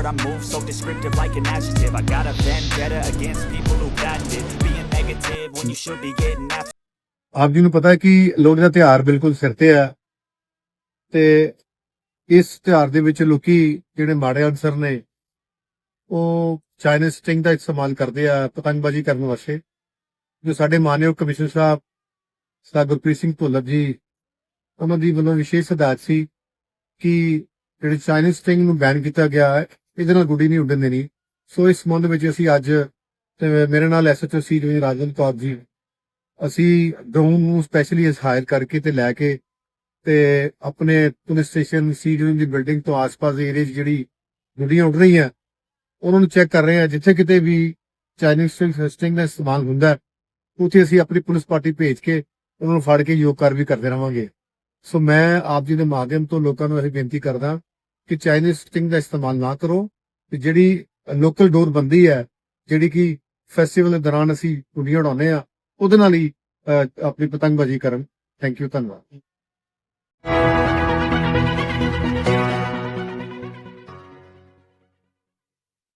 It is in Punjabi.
word I move so descriptive like an adjective. I got a vendetta against people who patented Being negative when you should be getting after ਆਪ ਜੀ ਨੂੰ ਪਤਾ ਹੈ ਕਿ ਲੋਹੜੀ ਦਾ ਤਿਉਹਾਰ ਬਿਲਕੁਲ ਸਿਰ ਤੇ ਆ ਤੇ ਇਸ ਤਿਉਹਾਰ ਦੇ ਵਿੱਚ ਲੋਕੀ ਜਿਹੜੇ ਮਾੜੇ ਅਨਸਰ ਨੇ, ਉਹ ਚਾਈਨੀਜ਼ ਸਟਿੰਗ ਦਾ ਇਸਤੇਮਾਲ ਕਰਦੇ ਆ ਪਤੰਗਬਾਜ਼ੀ ਕਰਨ ਵਾਸਤੇ। ਜੋ ਸਾਡੇ ਮਾਨਯੋਗ ਕਮਿਸ਼ਨਰ ਸਾਹਿਬ ਸਰਦਾਰ ਗੁਰਪ੍ਰੀਤ ਸਿੰਘ ਭੁੱਲਰ ਜੀ, ਉਹਨਾਂ ਦੀ ਵੱਲੋਂ ਵਿਸ਼ੇਸ਼ ਹਦਾਇਤ ਸੀ ਕਿ ਜਿਹੜੀ ਚਾਈਨੀਜ਼ ਸਟਿੰਗ ਨੂੰ ਬੈਨ ਕੀਤਾ ਗਿਆ ਹੈ ਇਹਦੇ ਨਾਲ ਗੁੱਡੀ ਨਹੀਂ ਉੱਡਣ ਦੇਣੀ। ਸੋ ਇਸ ਸੰਬੰਧ ਵਿੱਚ ਅਸੀਂ ਅੱਜ ਤੇ ਮੇਰੇ ਨਾਲ ਐਸਐਚਓ ਸੀ ਜੀ ਰਾਜਨ ਕੌਰ ਜੀ ਅਸੀਂ ਡਰੋਨ ਨੂੰ ਸਪੈਸ਼ਲੀ ਹਾਇਰ ਕਰਕੇ ਤੇ ਲੈ ਕੇ ਤੇ ਆਪਣੇ ਪੁਲਿਸ ਸਟੇਸ਼ਨ ਸੀ ਡਿਵੀਜ਼ਨ ਦੀ ਬਿਲਡਿੰਗ ਤੋਂ ਆਸ-ਪਾਸ ਦੇ ਏਰੀਆ 'ਚ ਜਿਹੜੀ ਗੁੱਡੀਆਂ ਉੱਡ ਰਹੀਆਂ, ਉਹਨਾਂ ਨੂੰ ਚੈੱਕ ਕਰ ਰਹੇ ਹਾਂ। ਜਿੱਥੇ ਕਿਤੇ ਵੀ ਚਾਈਨੀਜ਼ ਸਟਿੰਗ ਦਾ ਇਸਤੇਮਾਲ ਹੁੰਦਾ ਉੱਥੇ ਅਸੀਂ ਆਪਣੀ ਪੁਲਿਸ ਪਾਰਟੀ ਭੇਜ ਕੇ ਉਹਨਾਂ ਨੂੰ ਫੜ ਕੇ ਯੋਗ ਕਰ ਵੀ ਕਰਦੇ ਰਵਾਂਗੇ। ਸੋ ਮੈਂ ਆਪ ਜੀ ਦੇ ਮਾਧਿਅਮ ਤੋਂ ਲੋਕਾਂ ਨੂੰ ਇਹ ਬੇਨਤੀ ਕਰਦਾ ਕਿ ਚਾਈਨੀਜ਼ ਸਟਿੰਗ ਦਾ ਇਸਤੇਮਾਲ ਨਾ ਕਰੋ, ਤੇ ਜਿਹੜੀ ਲੋਕਲ ਡੋਰ ਬੰਦੀ ਹੈ, ਜਿਹੜੀ ਕਿ ਫੈਸਟੀਵਲ ਦੇ ਦੌਰਾਨ ਅਸੀਂ ਗੁੱਡੀਆਂ ਉਡਾਉਂਦੇ ਆ ਉਹਦੇ ਨਾਲ ਹੀ ਆਪਣੀ ਪਤੰਗਬਾਜ਼ੀ ਕਰਨ। ਥੈਂਕ ਯੂ ਧੰਨਵਾਦ।